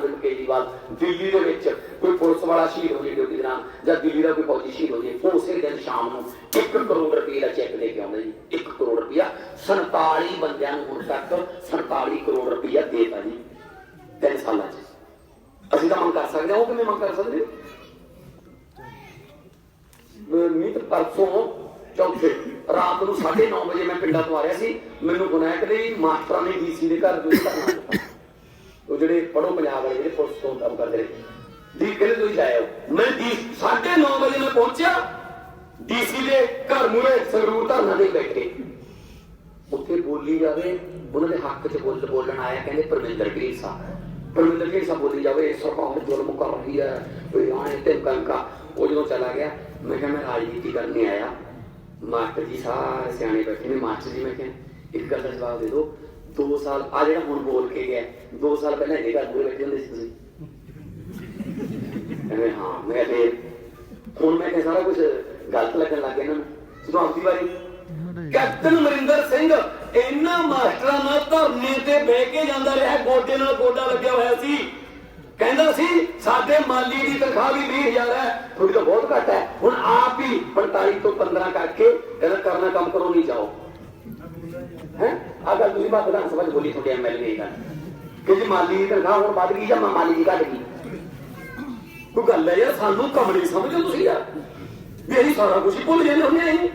ਅਰਵਿੰਦ ਕੇਜਰੀਵਾਲ ਦਿੱਲੀ ਦੇ ਵਿੱਚ ਕੋਈ ਪੁਲਿਸ ਵਾਲਾ ਸ਼ਹੀਦ ਹੋ ਜੇ ਡਿਊਟੀ ਦੇ ਜਾਂ ਦਿੱਲੀ ਦਾ ਕੋਈ ਫੌਜੀ ਸ਼ਹੀਦ ਹੋ ਜੇ ਉਸੇ ਦਿਨ ਸ਼ਾਮ ਨੂੰ 1 ਕਰੋੜ ਰੁਪਏ ਦਾ ਚੈੱਕ ਦੇ ਕੇ ਆਉਂਦੇ ਜੀ 1 ਕਰੋੜ ਰੁਪਇਆ। 47 ਬੰਦਿਆਂ ਨੂੰ ਹੁਣ ਤੱਕ 47 ਕਰੋੜ ਰੁਪਇਆ ਦੇਤਾ ਜੀ, ਤਿੰਨ ਸਾਲਾਂ 'ਚ। ਅਸੀਂ ਤਾਂ ਮੰਗ ਕਰ ਸਕਦੇ ਹਾਂ, ਉਹ ਕਿਵੇਂ ਮੰਗ ਕਰ ਸਕਦੇ ਮੀਤ ਪਰਸੋਂ ਚੌਥੇ, ਰਾਤ ਨੂੰ 9:30 ਵਜੇ ਮੈਂ ਪਿੰਡਾਂ ਤੋਂ ਆ ਰਿਹਾ ਸੀ, ਮੈਨੂੰ ਗੁਨਾਇਕ ਦੇ ਮਾਸਟਰਾਂ ਨੇ ਡੀਸੀ ਦੇ ਘਰ ਕੋਈ ਧਰਨਾ ਦਿੱਤਾ ਜਿਹੜੇ ਪੜੋ ਪੰਜਾਬ ਵਾਲੇ ਜਿਹੜੇ ਪੁਲਿਸ ਤੋਂ ਕੰਮ ਕਰਦੇ ਨੇ ਦੀ ਕਹਿੰਦੇ ਤੁਸੀਂ ਜਾਇਓ। ਮੈਂ ਦੀ 9:30 ਵਜੇ ਮੈਂ ਪਹੁੰਚਿਆ। ਡੀਸੀ ਦੇ ਘਰ ਮੂਰੇ ਸੰਗਰੂਰ ਧਰਨਾ ਦੇ ਬੈਠੇ ਉੱਥੇ ਬੋਲੀ ਜਾਵੇ, ਉਹਨਾਂ ਦੇ ਹੱਕ 'ਚ ਬੋਲ ਬੋਲਣ ਆਇਆ, ਕਹਿੰਦੇ ਪਰਮਿੰਦਰ ਸਾਹਿਬ। ਪਰਮਿੰਦਰ ਸਾਹਿਬ ਬੋਲੀ ਜਾਵੇ ਸਰਕਾਰ ਜ਼ੁਲਮ ਕਰ ਰਹੀ ਹੈ, ਕੋਈ ਆਣੇ ਤੇ ਕੰਕਾ ਉਹ ਜਦੋਂ ਚਲਾ ਗਿਆ, ਮੈਂ ਕਿਹਾ ਮੈਂ ਰਾਜਨੀਤੀ ਕਰਨ ਨਹੀਂ ਆਇਆ। ਮਾਸਟਰ ਜੀ ਸਾਰੇ ਸਿਆਣੇ ਬੈਠੇ ਨੇ, ਮਾਸਟਰ ਜੀ ਮੈਂ ਕਿਹਾ, ਇੱਕ ਗੱਲ ਦਾ ਜਵਾਬ ਦੇ ਦਿਓ। 2 ਸਾਲ ਆ ਜਿਹੜਾ ਹੁਣ ਬੋਲ ਕੇ ਗਿਆ 2 ਸਾਲ ਪਹਿਲਾਂ ਇਹ ਗੱਲ ਬੋਲ ਬੈਠੇ ਹੁੰਦੇ ਸੀ ਤੁਸੀਂ। ਕਹਿੰਦੇ, ਹਾਂ, ਮੈਂ ਫਿਰ ਹੁਣ ਮੈਂ ਕਿਹਾ ਸਾਰਾ ਕੁਝ ਗਲਤ ਲੱਗਣ ਲੱਗ ਗਿਆ ਇਹਨਾਂ ਨੂੰ। ਜਦੋਂ ਆਪਦੀ ਵਾਰੀ। ਕੈਪਟਨ ਅਮਰਿੰਦਰ ਸਿੰਘ ਇੰਨਾ ਮਾਸਟਰਾਂ ਨਾਲ ਧਰਨੇ ਤੇ ਬਹਿ ਕੇ ਜਾਂਦਾ ਰਿਹਾ, ਗੋਡੇ ਨਾਲ ਗੋਡਾ ਲੱਗਿਆ ਹੋਇਆ ਸੀ। ਕਹਿੰਦਾ ਸੀ, ਸਾਡੇ ਮਾਲੀ ਦੀ ਤਨਖਾਹ ਵੀ 20000 ਹੈ, ਤੁਹਾਡੀ ਤਾਂ ਬਹੁਤ ਘੱਟ ਹੈ। ਹੁਣ ਆਪ ਹੀ 45 ਤੋਂ 15 ਕਰਕੇ, ਕਹਿੰਦਾ, ਕਰਨਾ ਕੰਮ ਕਰੋ, ਨਹੀਂ ਜਾਓ। ਹੈ? ਆ ਗੱਲ ਤੁਸੀਂ ਬਾਤ ਵਿਧਾਨ ਸਭਾ ਚ ਬੋਲੀ ਤੁਹਾਡੇ ਐਮਐਲਏ ਗੱਲ ਕਿ ਜੀ ਮਾਲੀ ਦੀ ਤਨਖਾਹ ਹੁਣ ਵੱਧ ਗਈ ਜਾਂ ਮਾਲੀ ਦੀ ਘਟ ਗਈ। ਕੋਈ ਗੱਲ ਹੈ ਯਾਰ, ਸਾਨੂੰ ਕਮਲੀ ਸਮਝੋ ਤੁਸੀਂ ਯਾਰ। ਵੀ ਅਸੀਂ ਸਾਰਾ ਕੁਝ ਭੁੱਲ ਜਾਂਦੇ ਹੁੰਦੇ ਆਂ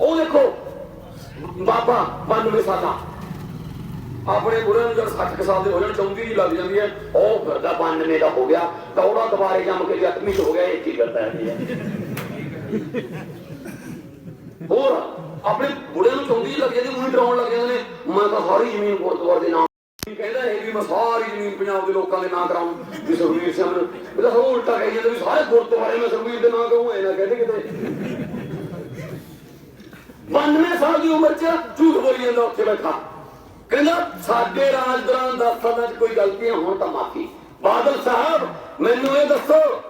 ਉਹ ਦੇਖੋ, ਬਾਬਾ 92 ਸਾਲਾਂ ਆਪਣੇ ਬੁੜੇ ਨੂੰ ਜਦ 60 ਸਾਲ ਦੇ ਹੋ ਜਾਣ ਚੌਂਦੀ ਦੀ ਲੱਗ ਜਾਂਦੀ ਹੈ। ਉਹ ਫਿਰਦਾ 92 ਦਾ ਹੋ ਗਿਆ। ਕੌੜਾ ਦੁਬਾਰੇ ਜੰਮ ਕੇ ਜ਼ਖਮੀ ਹੋ ਗਿਆ, ਇਹ ਕੀ ਕਰਦਾ ਹੈ? ਹੋਰ ਆਪਣੇ ਬੁੜੇ ਨੂੰ ਚੌਂਦੀ ਲੱਗ ਜਾਂਦੀ ਉਹਨੂੰ ਡਰਾਉਣ ਲੱਗ ਜਾਂਦੇ ਨੇ। ਮੈਂ ਤਾਂ ਸਾਰੀ ਜ਼ਮੀਨ ਗੁਰਦੁਆਰੇ ਦੇ ਨਾਮ ਕਹਿੰਦਾ ਇਹ ਵੀ ਮੈਂ ਸਾਰੀ ਜ਼ਮੀਨ ਪੰਜਾਬ ਦੇ ਲੋਕਾਂ ਦੇ ਨਾਂ ਕਰਾਉਂ ਵੀ ਸੁਖਵੀਰ ਸਿੰਘ ਨੂੰ। ਇਹਦਾ ਸਭ ਉਲਟਾ ਕਹੀ ਜਾਂਦੇ ਵੀ ਸਾਰੇ ਗੁਰਦੁਆਰੇ ਮੈਂ ਸੁਖਵੀਰ ਦੇ ਨਾਂ ਕਹੂੰ, ਐ ਨਾ ਕਹਿੰਦੇ ਕਿਤੇ। 92 ਸਾਲ ਦੀ ਉਮਰ 'ਚ ਝੂਠ ਬੋਲੀ ਜਾਂਦਾ, ਉੱਥੇ ਬੈਠਾ। ਕਹਿੰਦਾ, ਸਾਡੇ ਰਾਜ ਦੌਰਾਨ 10 ਸਾਲਾਂ 'ਚ ਕੋਈ ਗਲਤੀਆਂ ਹੋਣ ਤਾਂ ਮਾਫੀ। ਬਾਦਲ ਸਾਹਿਬ, ਮੈਨੂੰ ਇਹ ਦੱਸੋ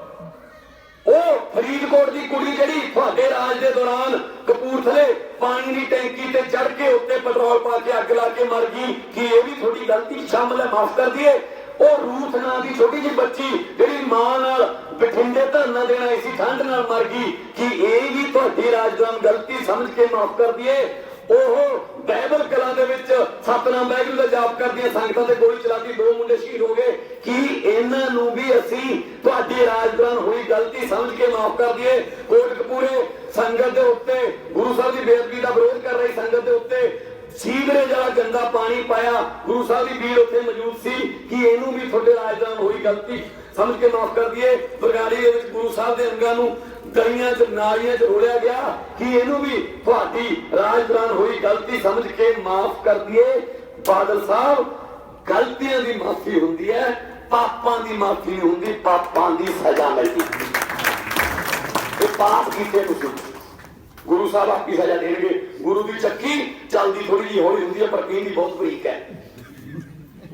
ਉਹ ਫਰੀਦਕੋਟ ਦੀ ਕੁੜੀ ਜਿਹੜੀ ਤੁਹਾਡੇ ਰਾਜ ਦੇ ਦੌਰਾਨ ਕਪੂਰਥਲੇ ਪਾਣੀ ਦੀ ਟੈਂਕੀ ਤੇ ਚੜ ਕੇ ਉੱਤੇ ਪੈਟਰੋਲ ਪਾ ਕੇ ਅੱਗ ਲਾ ਕੇ ਮਰ ਗਈ, ਕਿ ਇਹ ਵੀ ਤੁਹਾਡੀ ਗਲਤੀ? ਸ਼ਾਮਲ ਹੈ ਮਾਫ ਕਰ ਦਈਏ। ਉਹ ਰੂਥ ਨਾਂ ਦੀ ਛੋਟੀ ਜਿਹੀ ਬੱਚੀ ਜਿਹੜੀ ਮਾਂ ਨਾਲ ਬਠਿੰਡੇ ਧਰਨਾ ਦੇਣਾ ਆਈ ਸੀ ਠੰਡ ਨਾਲ ਮਰ ਗਈ, ਕਿ ਇਹ ਵੀ ਤੁਹਾਡੀ ਰਾਜ ਦੌਰਾਨ ਗਲਤੀ ਸਮਝ ਕੇ ਮਾਫ ਕਰ ਦਈਏ? ਉਹ ਬਾਈਬਲ ਕਲਾ ਦੇ ਵਿੱਚ ਸਤਨਾਮ ਵਾਹਿਗੁਰੂ ਦਾ ਜਾਪ ਕਰਦੀਆਂ ਸੰਗਤਾਂ ਤੇ ਗੋਲੀ ਚਲਾ ਚਲਾਦੀ ਦੋ ਮੁੰਡੇ ਸ਼ਹੀਦ ਹੋ ਗਏ। ਕਿ ਇਹਨਾਂ ਨੂੰ ਵੀ ਅਸੀਂ ਤੁਹਾਡੀ ਰਾਜ ਦੌਰਾਨ ਹੋਈ ਗਲਤੀ ਸਮਝ ਕੇ ਮਾਫ ਕਰ ਦਈਏ? ਕੋਟਕਪੂਰੇ ਸੰਗਤ ਦੇ ਉੱਤੇ ਗੁਰੂ ਸਾਹਿਬ ਦੀ ਬੇਅਦਬੀ ਦਾ ਵਿਰੋਧ ਕਰ ਰਹੀ ਸੰਗਤ ਦੇ ਉੱਤੇ ਸੀਵਰੇਜ ਵਾਲਾ ਗੰਦਾ ਪਾਣੀ ਪਾਇਆ, ਗੁਰੂ ਸਾਹਿਬ ਦੀ ਭੀੜ ਉੱਥੇ ਮੌਜੂਦ ਸੀ ਕਿ ਇਹਨੂੰ ਵੀ ਤੁਹਾਡੇ ਰਾਜ ਹੋਈ ਗਲਤੀ। ਸਮਝ ਕੇ ਮਾਫ ਕਰ ਦਈਏ, ਬਰਗਾੜੀ ਦੇ ਵਿੱਚ ਗੁਰੂ ਸਾਹਿਬ ਦੇ ਅੰਗਾਂ ਨੂੰ ਦਰੀਆਂ 'ਚ, ਨਾਲੀਆਂ 'ਚ ਰੋੜਿਆ ਗਿਆ ਕਿ ਇਹਨੂੰ ਵੀ ਤੁਹਾਡੀ ਰਾਜ ਹੋਈ ਗਲਤੀ। ਸਮਝ ਕੇ ਮਾਫ ਕਰ ਦਈਏ। ਬਾਦਲ ਸਾਹਿਬ, ਗਲਤੀਆਂ ਦੀ ਮਾਫੀ ਹੁੰਦੀ ਹੈ, ਪਾਪਾਂ ਦੀ ਮਾਫੀ ਨਹੀਂ ਹੁੰਦੀ, ਪਾਪਾਂ ਦੀ ਸਜ਼ਾ ਮਿਲਦੀ। ਇਹ ਪਾਪ ਕੀਤੇ ਤੁਸੀਂ। ਗੁਰੂ ਸਾਹਿਬ ਆਪੀ ਸਜ਼ਾ ਦੇਣਗੇ। ਗੁਰੂ ਦੀ ਚੱਕੀ ਚੱਲਦੀ ਥੋੜੀ ਜਿਹੀ ਹੌਲੀ ਹੁੰਦੀ ਹੈ, ਪਰ ਕਹਿੰਦੀ ਬਹੁਤ ਬਰੀਕ ਹੈ।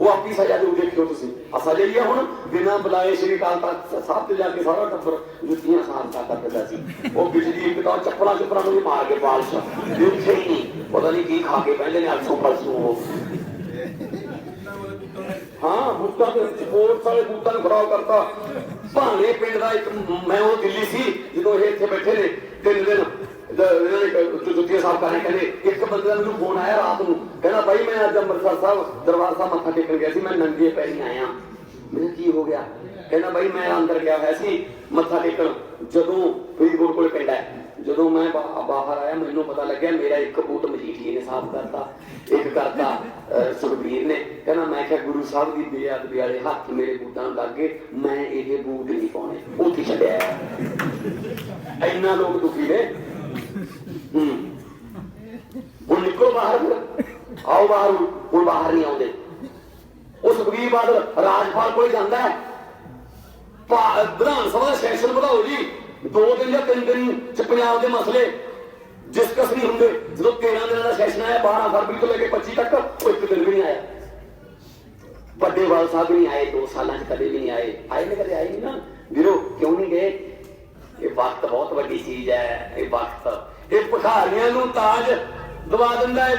ਉਹ ਆਪੀ ਸਜ਼ਾ ਦੇਉ ਦੇਖਿਓ ਤੁਸੀਂ। ਆ ਸਜ਼ਾ ਹੁਣ, ਬਿਨਾਂ ਬੁਲਾਏ ਸ਼੍ਰੀ ਕਾਲ ਤਖਤ ਸਾਹਿਬ ਤੇ ਜਾ ਕੇ ਸਾਰਾ ਟੱਬਰ ਜੁੱਤੀਆਂ ਖਾਨ ਕਰਦਾ ਸੀ। ਉਹ ਬਿਜਲੀ ਇੱਕ ਤਾਂ ਚੱਪਲਾਂ ਚੁੱਪਲਾਂ ਨੂੰ ਮਾਰ ਕੇ ਪਾਲਸ਼ ਦੇਖੇ ਹੀ ਪਤਾ ਨਹੀਂ ਕੀ ਖਾ ਕੇ ਪਹਿਲੇ ਨੇ ਅਲਸੋਂ ਪਰਸੋਂ ਉਹ। ਹਾਂ, ਬੂਟਾ ਤੇ ਸਪੋਰਟ ਵਾਲੇ ਬੂਟਾਂ ਨੂੰ ਖਰਾਬ ਕਰਤਾ। ਭਾਣੇ ਪਿੰਡ ਦਾ ਇੱਕ ਮੈਂ ਉਹ ਦਿੱਲੀ ਸੀ, ਜਦੋਂ ਇਹ ਇੱਥੇ ਬੈਠੇ ਨੇ, ਤਿੰਨ ਦਿਨ। ਜੁੱਤੀਆਂ ਸਾਫ਼ ਕਰਨੇ ਕਹਿੰਦੇ, ਇੱਕ ਬੰਦੇ ਦਾ ਮੈਨੂੰ ਫੋਨ ਆਇਆ ਰਾਤ ਨੂੰ। ਕਹਿੰਦਾ, ਬਾਈ, ਮੈਂ ਅੱਜ ਅੰਮ੍ਰਿਤਸਰ ਸਾਹਿਬ ਦਰਬਾਰ ਸਾਹਿਬ ਮੱਥਾ ਟੇਕਣ ਗਿਆ ਸੀ, ਮੈਂ ਨੰਗੇ ਪੈਰੀ ਆਇਆ। ਮੈਨੂੰ ਕੀ ਹੋ ਗਿਆ? ਕਹਿੰਦਾ, ਬਾਈ, ਮੈਂ ਅੰਦਰ ਗਿਆ ਹੋਇਆ ਸੀ ਮੱਥਾ ਟੇਕਣ। ਜਦੋਂ ਫਰੀਦਕੋਟ ਕੋਲ ਪਿੰਡ ਹੈ, ਜਦੋਂ ਮੈਂ ਬਾਹਰ ਆਇਆ, ਮੈਨੂੰ ਪਤਾ ਲੱਗਿਆ, ਮੇਰਾ ਇੱਕ ਬੂਟ ਮਜੀਠੀਏ ਨੇ ਸਾਫ਼ ਕਰਤਾ, ਇੱਕ ਕਰਤਾ ਸੁਖਬੀਰ ਨੇ। ਕਹਿੰਦਾ, ਮੈਂ ਕਿਹਾ, ਗੁਰੂ ਸਾਹਿਬ ਦੀ ਬੇਅਦਬੀ ਵਾਲੇ ਹੱਥ ਮੇਰੇ ਬੂਟਾਂ ਨੂੰ ਲੱਗ ਗਏ ਮੈਂ ਇਹ ਬੂਟ ਨਹੀਂ ਪਾਉਣੇ, ਉੱਥੇ ਛੱਡਿਆ ਇੰਨਾ ਲੋਕ ਦੁਖੀ ਨੇ ਹੂੰ ਹੁਣ ਨਿਕਲੋ ਬਾਹਰ ਆਓ ਬਾਹਰ ਹੁਣ ਬਾਹਰ ਨਹੀਂ ਆਉਂਦੇ। ਉਹ ਸੁਖਬੀਰ ਬਾਦਲ ਰਾਜਪਾਲ ਕੋਲ ਜਾਂਦਾ ਹੈ। ਵਿਧਾਨ ਸਭਾ ਸੈਸ਼ਨ ਵਧਾਓ ਜੀ। ਦੋ ਦਿਨ ਜਾਂ ਤਿੰਨ ਦਿਨ ਚ ਪੰਜਾਬ ਦੇ ਮਸਲੇ ਡਿਸਕਸ ਨਹੀਂ ਹੁੰਦੇ। ਜਦੋਂ 13 ਦਿਨਾਂ ਦਾ ਸੈਸ਼ਨ ਆਇਆ 12 ਫਰਵਰੀ ਤੋਂ ਲੈ ਕੇ 25 ਤੱਕ, ਉਹ ਇੱਕ ਦਿਨ ਵੀ ਨਹੀਂ ਆਇਆ। ਵੱਡੇ ਵਾਲ ਸਾਹਿਬ ਵੀ ਨਹੀਂ ਆਏ, ਦੋ ਸਾਲਾਂ ਚ ਕਦੇ ਵੀ ਨਹੀਂ ਆਏ। ਆਏ ਨੇ ਕਦੇ, ਆਏ ਨਹੀਂ ਨਾ। ਵੀਰੋ, ਕਿਉਂ ਨਹੀਂ ਗਏ? ਇਹ ਵਕਤ ਬਹੁਤ ਵੱਡੀ ਚੀਜ਼ ਹੈ, ਇਹ ਵਕਤ। ਇਹ ਭਖਾਰੀਆਂ ਨੂੰ ਤਾਜ ਦਵਾ ਦਿੰਦਾ ਹੈ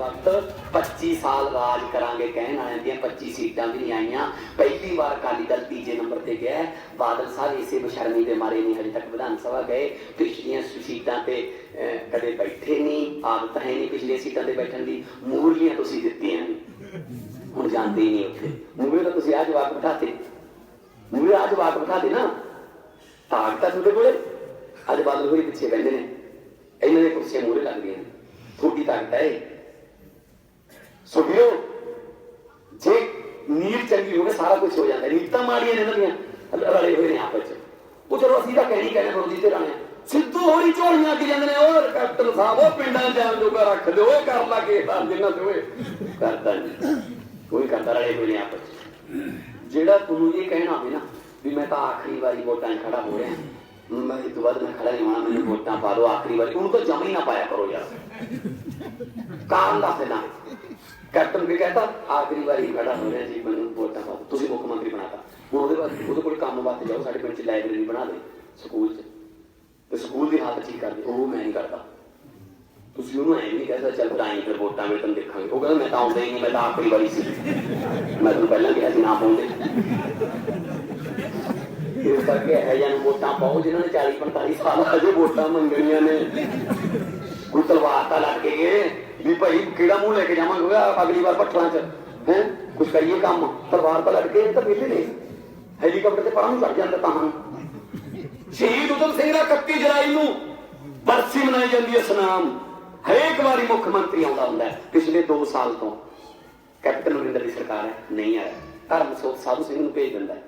ਵਕਤ 25 ਸਾਲ ਰਾਜ ਕਰਾਂਗੇ, ਕਹਿਣ ਵਾਲਿਆਂ ਦੀਆਂ 25 ਸੀਟਾਂ ਵੀ ਨਹੀਂ ਆਈਆਂ। ਪਹਿਲੀ ਵਾਰ ਅਕਾਲੀ ਦਲ ਤੀਜੇ ਨੰਬਰ ਤੇ ਗਿਆ ਬਾਦਲ ਸਾਹਿਬ ਇਸੇ ਬਸ਼ਰਮੀ ਦੇ ਮਾਰੇ ਨਹੀਂ, ਹਜੇ ਤੱਕ ਵਿਧਾਨ ਸਭਾ ਗਏ। ਪਿਛਲੀਆਂ ਸੀਟਾਂ ਤੇ ਕਦੇ ਬੈਠੇ ਨਹੀਂ, ਆਦਤ ਹੈ ਨਹੀਂ ਪਿਛਲੀਆਂ ਸੀਟਾਂ ਤੇ ਬੈਠਣ ਦੀ। ਮੂਰਲੀਆਂ ਤੁਸੀਂ ਦਿੱਤੀਆਂ ਹੁਣ ਜਾਂਦੇ ਹੀ ਨਹੀਂ ਉੱਥੇ। ਮੂਰੇ ਤਾਂ ਤੁਸੀਂ ਆ ਜਵਾਬ ਬਿਠਾਤੇ। ਮੂਰੇ ਆ ਜਵਾਬ ਬਿਠਾਤੇ ਨਾ। ਤਾਕਤ ਤਾਂ ਤੁਹਾਡੇ ਕੋਲੇ? ਅੱਜ ਬਾਦਲ ਹੋਈ ਪਿੱਛੇ ਬੈਠੇ ਨੇ। ਇਹਨਾਂ ਦੇ ਕੁਰਸੀਆਂ ਮੂਹਰੇ ਲੱਗਦੀਆਂ ਨੇ। ਤੁਹਾਡੀ ਤਾਕਤ ਹੈ ਜੇ ਨੀਰ ਚੰਗੀ ਹੋਵੇ ਸਾਰਾ ਕੁਝ ਹੋ ਜਾਂਦਾ ਹੈ। ਮਾੜੀਆਂ ਨੇ ਇਹਨਾਂ ਦੀਆਂ ਰਲੇ ਹੋਏ ਨੇ ਆਪਸ ਚ ਉਹ ਚਲੋ ਅਸੀਂ ਤਾਂ ਕਹਿਣੀ ਕਹਿੰਦੇ ਵਿਰੋਧੀ ਤੇ ਰਾਣੇ ਸਿੱਧੂ ਹੋਰੀ ਝੋਲੀਆਂ ਅੱਗੇ ਜਾਂਦੇ ਨੇ ਉਹ ਕੈਪਟਨ ਸਾਹਿਬ ਉਹ ਪਿੰਡਾਂ ਜਾਣ ਜੋਗਾ ਰੱਖ ਦਿਓ ਉਹ ਕਰ ਲਾ ਕੇ ਤਾਂ ਜਿੰਨਾ ਤੇ ਕਰਦਾ ਨਹੀਂ ਕੋਈ ਕਰਦਾ ਰਲੇ ਹੋਏ ਨੇ ਆਪਸ ਜਿਹੜਾ ਤੁਹਾਨੂੰ ਇਹ ਕਹਿਣਾ ਹੋਵੇ ਨਾ ਵੀ ਮੈਂ ਤਾਂ ਆਖਰੀ ਵਾਰੀ ਵੋਟਾਂ ਖੜਾ ਹੋ ਰਿਹਾ ਮੈਂ ਇਸ ਤੋਂ ਬਾਅਦ ਮੈਂ ਖੜਾ ਨਹੀਂ ਹੋਣਾ ਮੈਨੂੰ ਵੋਟਾਂ ਪਾ ਦਿਓ, ਆਖਰੀ ਵਾਰੀ। ਉਹਨੂੰ ਤਾਂ ਜਮਾ ਹੀ ਨਾ ਪਾਇਆ ਕਰੋ ਯਾਰ। ਕੈਪਟਨ ਵੀ ਕਹਿੰਦਾ, ਆਖਰੀ ਵਾਰੀ ਖੜਾ ਹੋ ਰਿਹਾ ਜੀ, ਮੈਨੂੰ ਵੋਟਾਂ ਪਾ ਤੁਸੀਂ ਮੁੱਖ ਮੰਤਰੀ ਬਣਾਤਾ। ਹੁਣ ਉਹਦੇ ਬਾਅਦ, ਉਹਦੇ ਕੋਲ ਕੰਮ ਵਾਸਤੇ ਜਾਓ, ਸਾਡੇ ਪਿੰਡ 'ਚ ਲਾਇਬ੍ਰੇਰੀ ਬਣਾ ਦੇ, ਸਕੂਲ 'ਚ। ਤੇ ਸਕੂਲ ਦੀ ਹਾਲਤ ਠੀਕ ਕਰ ਦੇ। ਉਹ ਮੈਂ ਨਹੀਂ ਕਰਦਾ। ਤੁਸੀਂ ਉਹਨੂੰ ਐਂ ਵੀ ਨਹੀਂ ਕਹਿ ਸਕਦੇ, ਚੱਲ ਫਿਰ ਫਿਰ ਵੋਟਾਂ ਵੇ ਤੈਨੂੰ ਦੇਖਾਂਗੇ। ਉਹ ਕਹਿੰਦਾ, ਮੈਂ ਤਾਂ ਆਉਂਦਾ ਹੀ ਨਹੀਂ, ਮੈਂ ਤਾਂ ਆਖਰੀ ਵਾਰੀ ਸੀ। ਮੈਂ ਤੁਹਾਨੂੰ ਪਹਿਲਾਂ ਕਿਹਾ ਸੀ, ਨਾ ਪਾਉਂਦੇ ਇਸ ਕਰਕੇ ਇਹ ਜਿਹੇ ਵੋਟਾਂ ਪਾਓ, ਜਿਨ੍ਹਾਂ ਨੇ 40 45 ਸਾਲ ਅਜੇ ਵੋਟਾਂ ਮੰਗਣੀਆਂ ਨੇ? ਕੋਈ ਤਲਵਾਰ ਤਾਂ ਲੱਗ ਕੇ ਗਏ ਵੀ ਭਾਈ ਕਿਹੜਾ ਮੂੰਹ ਲੈ ਕੇ ਜਾਵਾਂਗੇ ਅਗਲੀ ਵਾਰ ਪੱਠਲਾਂ 'ਚ? ਹੈ? ਕੁਝ ਕਰੀਏ ਕੰਮ? ਤਲਵਾਰ ਤਾਂ ਲੱਗ ਕੇ ਤਾਂ ਵਿਹਲੇ ਨੇ। ਹੈਲੀਕਾਪਟਰ ਤੇ ਪਰਾਂ ਨੂੰ ਲੱਗ ਜਾਂਦਾ ਤਾਂ ਸ਼ਹੀਦ ਉਦਮ ਸਿੰਘ ਦਾ 31 ਜੁਲਾਈ ਨੂੰ ਬਰਸੀ ਮਨਾਈ ਜਾਂਦੀ ਹੈ ਸਨਾਮ। ਹਰੇਕ ਵਾਰੀ ਮੁੱਖ ਮੰਤਰੀ ਆਉਂਦਾ ਹੁੰਦਾ ਪਿਛਲੇ 2 ਸਾਲ ਤੋਂ। ਕੈਪਟਨ ਅਮਰਿੰਦਰ ਦੀ ਸਰਕਾਰ ਹੈ, ਨਹੀਂ ਆਇਆ। ਧਰਮ ਸੋਤ ਸਾਧੂ ਸਿੰਘ ਨੂੰ ਭੇਜ ਦਿੰਦਾ ਹੈ।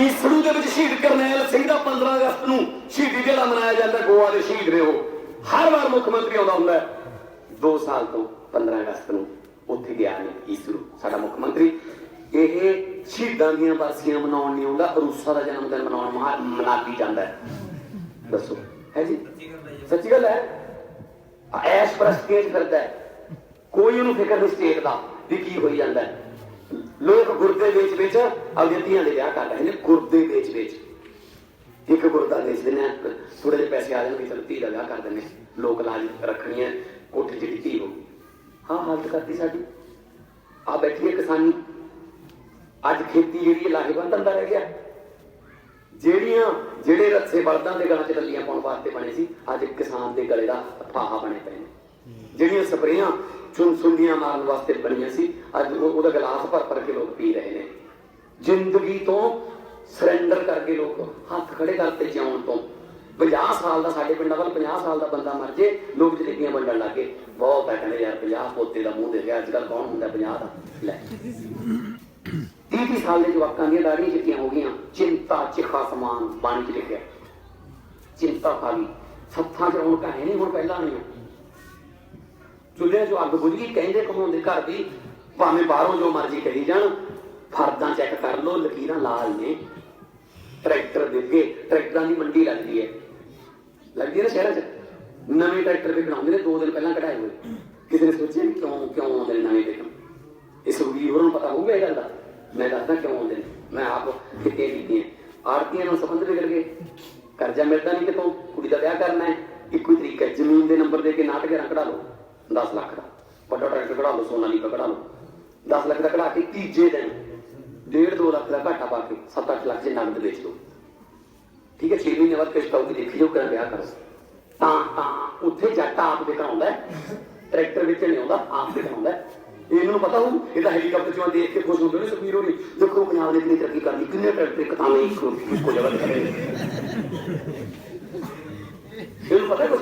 ਈਸੜੂ ਦੇ ਵਿੱਚ ਸ਼ਹੀਦ ਕਰਨੈਲ ਸਿੰਘ ਦਾ 15 ਅਗਸਤ ਨੂੰ ਸ਼ਹੀਦੀ ਦਿਹਾੜਾ ਮਨਾਇਆ ਜਾਂਦਾ, ਗੋਆ ਦੇ ਸ਼ਹੀਦ ਨੇ ਉਹ। ਹਰ ਵਾਰ ਮੁੱਖ ਮੰਤਰੀ ਆਉਂਦਾ ਹੁੰਦਾ 2 ਸਾਲ ਤੋਂ 15 ਅਗਸਤ ਨੂੰ ਉੱਥੇ ਗਿਆ ਨੇ ਈਸੜੂ ਸਾਡਾ ਮੁੱਖ ਮੰਤਰੀ। ਇਹ ਸ਼ਹੀਦਾਂ ਦੀਆਂ ਬਰਸੀਆਂ ਮਨਾਉਣ ਨਹੀਂ ਆਉਂਦਾ, ਅਰੂਸਾ ਦਾ ਜਨਮ ਦਿਨ ਮਨਾਉਣ ਮਨਾਤੀ ਜਾਂਦਾ ਦੱਸੋ, ਹੈ ਜੀ? ਸੱਚੀ ਗੱਲ ਹੈ। ਐਸ਼ ਪ੍ਰਸਤੀ ਚ ਫਿਰਦਾ ਕੋਈ ਉਹਨੂੰ ਫਿਕਰ ਨਹੀਂ ਸਟੇਟ ਦਾ ਵੀ ਕੀ ਹੋਈ ਜਾਂਦਾ ਹੈ। ਲੋਕ ਗੁਰਦੇ ਵੇਚ ਵੇਚ ਆਪਣੀਆਂ ਧੀਆਂ ਦੇ ਵਿਆਹ ਕਰ ਰਹੇ ਨੇ ਗੁਰਦੇ ਵੇਚ ਵੇਚ। ਇੱਕ ਗੁਰਦਾ ਵੇਚ ਦਿੰਦੇ ਥੋੜੇ ਜਿਹੇ ਪੈਸੇ ਆ ਜਾਣਗੇ ਚਲ ਧੀ ਦਾ ਵਿਆਹ ਕਰ ਦਿੰਦੇ ਲੋਕ ਲਾਜ ਰੱਖਣੀਆਂ ਕੋਠੇ ਚ ਧੀ ਹੋ ਹਾਂ ਹਾਲਤ ਕਰਦੀ ਸਾਡੀ। ਆ ਬੈਠੀ ਹੈ ਕਿਸਾਨੀ। ਅੱਜ ਖੇਤੀ ਜਿਹੜੀ ਹੈ ਲਾਹੇਵੰਦ ਧੰਦਾ ਰਹਿ ਗਿਆ। ਜਿਹੜੀਆਂ ਜਿਹੜੇ ਰੱਸੇ ਬਲਦਾਂ ਦੇ ਗਲਾਂ 'ਚ ਡੱਲੀਆਂ ਪਾਉਣ ਵਾਸਤੇ ਬਣੇ ਸੀ ਅੱਜ ਕਿਸਾਨ ਦੇ ਗਲੇ ਦਾ ਫਾਹਾ ਬਣੇ ਪਏ ਨੇ। ਜਿਹੜੀਆਂ ਸਪਰੇਆਂ ਚੁੰਨ ਮਾਰਨ ਵਾਸਤੇ ਬਣੀਆਂ ਸੀ। ਅੱਜ ਉਹਦਾ ਗਲਾਸ ਭਰ ਭਰ ਕੇ ਲੋਕ ਪੀ ਰਹੇ ਨੇ। ਜ਼ਿੰਦਗੀ ਤੋਂ ਸਰੈਂਡਰ ਕਰਕੇ ਲੋਕ ਹੱਥ ਖੜੇ ਕਰਤੇ ਜਿਉਣ ਤੋਂ। 50 ਸਾਲ ਦਾ ਸਾਡੇ ਪਿੰਡਾਂ ਵੱਲ 50 ਸਾਲ ਦਾ ਬੰਦਾ ਮਰ ਜੇ, ਲੋਕ ਜਲੇਬੀਆਂ ਵੰਡਣ ਲੱਗੇ ਬਹੁਤ ਹੈ ਕਹਿੰਦੇ ਯਾਰ 50 ਪੋਤੇ ਦਾ ਮੂੰਹ ਦੇਖਿਆ ਅੱਜ ਕੱਲ ਕੌਣ ਹੁੰਦਾ 50 ਦਾ? ਲੈ। 30 ਸਾਲ ਦੇ ਜਵਾਕਾਂ ਦੀਆਂ ਦਾੜੀਆਂ ਚਿੱਟੀਆਂ ਹੋ ਗਈਆਂ। ਚਿੰਤਾ, ਚਿਖਾ ਸਮਾਨ ਬਾਣੀ ਚ ਲਿਖਿਆ। ਚਿੰਤਾ ਖਾ ਸੱਥਾਂ ਚ ਰੌਣਕਾਂ ਹੈ ਨਹੀਂ ਹੁਣ ਪਹਿਲਾਂ ਨਹੀਂ ਚੁੱਲ੍ਹੇ 'ਚੋਂ ਅੱਗ ਬੁਝ ਗਈ ਕਹਿੰਦੇ ਕਮਾਉਂਦੇ ਘਰ ਦੀ ਭਾਵੇਂ ਬਾਹਰੋਂ ਜੋ ਮਰਜ਼ੀ ਕਰੀ ਜਾਣ ਫਰਦਾਂ ਚੈੱਕ ਕਰ ਲਓ ਲਕੀਰਾਂ ਲਾਲ ਨੇ। ਟਰੈਕਟਰ ਦੇ ਅੱਗੇ ਟਰੈਕਟਰਾਂ ਦੀ ਮੰਡੀ ਲੱਗਦੀ ਹੈ। ਲੱਗਦੀ ਹੈ ਨਾ ਸ਼ਹਿਰਾਂ 'ਚ? ਨਵੇਂ ਟਰੈਕਟਰ ਵੀ ਬਣਾਉਂਦੇ ਨੇ ਦੋ ਦਿਨ ਪਹਿਲਾਂ ਕਢਾਏ ਹੋਏ। ਕਿਸੇ ਨੇ ਸੋਚਿਆ ਕਿਉਂ ਕਿਉਂ ਆਉਂਦੇ ਨੇ ਨਵੇਂ ਟਰੈਕਟਰ ਇਸ ਰੂਗੀ ਹੋਰਾਂ ਨੂੰ ਪਤਾ ਹੋਊਗਾ ਇਹ ਗੱਲ ਦਾ। ਮੈਂ ਦੱਸਦਾ ਕਿਉਂ ਆਉਂਦੇ ਨੇ। ਮੈਂ ਆਪ ਕਿਤੇ ਕੀਤੀਆਂ ਆਰਤੀਆਂ ਨਾਲ ਸੰਬੰਧ ਵਿਗੜ ਗਏ। ਕਰਜ਼ਾ ਮਿਲਦਾ ਨਹੀਂ ਕਿਤੋਂ? ਕੁੜੀ ਦਾ ਵਿਆਹ ਕਰਨਾ ਹੈ। ਇੱਕੋ ਹੀ ਤਰੀਕਾ ਹੈ, ਜ਼ਮੀਨ ਦੇ ਨੰਬਰ ਦੇ ਕੇ ਨਾਟ ਘੇਰਾ ਕਢਾ ਲਓ। 10 ਲੱਖ ਦਾ। ਵੱਡਾ ਟਰੈਕਟਰ ਕਢਾ ਲਓ ਸੋਨਾਲੀਕਾ ਕਢਾ ਲਓ। 10 ਲੱਖ ਦਾ ਕਢਾ ਕੇ ਤੀਜੇ ਦਿਨ 1.5 2 ਲੱਖ ਦਾ ਘਾਟਾ ਪਾ ਕੇ 7-8 ਲੱਖ ਦੇ ਨਗਦ ਵੇਚ ਦਿਓ। ਠੀਕ ਹੈ 6 ਮਹੀਨੇ ਬਾਅਦ ਕਿਸ਼ਤ ਆਊਗੀ ਦੇਖੀ ਜਾਓ ਕਿਹੜਾ ਵਿਆਹ ਕਰੋ। ਤਾਂ ਤਾਂ ਉੱਥੇ ਜੱਟ ਆਪ ਦੇ ਕਰਾਉਂਦਾ ਟਰੈਕਟਰ ਵਿੱਚ ਨਹੀਂ ਆਉਂਦਾ, ਆਪ ਦੇ ਕਰਾਉਂਦਾ ਹੈ। ਪਤਾ ਹੋਊ, ਇਹ ਤਾਂ ਹੈਲੀਕਾਪਟਰ ਚੋਂ ਦੇਖ ਕੇ ਖੁਸ਼ ਹੁੰਦੇ ਨੇ ਸੁਖੀਰ ਹੋਣੀ। ਦੇਖੋ, ਪੰਜਾਬ ਨੇ ਕਿੰਨੀ ਤਰੱਕੀ ਕਰਨੀ ਕਿੰਨੇ ਟਰੈਕਟਰ ਇੱਕ ਥਾਂ ਜਗ੍ਹਾ ਤੇ ਖੜੇ ਨੇ ਇਹਨੂੰ ਪਤਾ ਕੁਛ?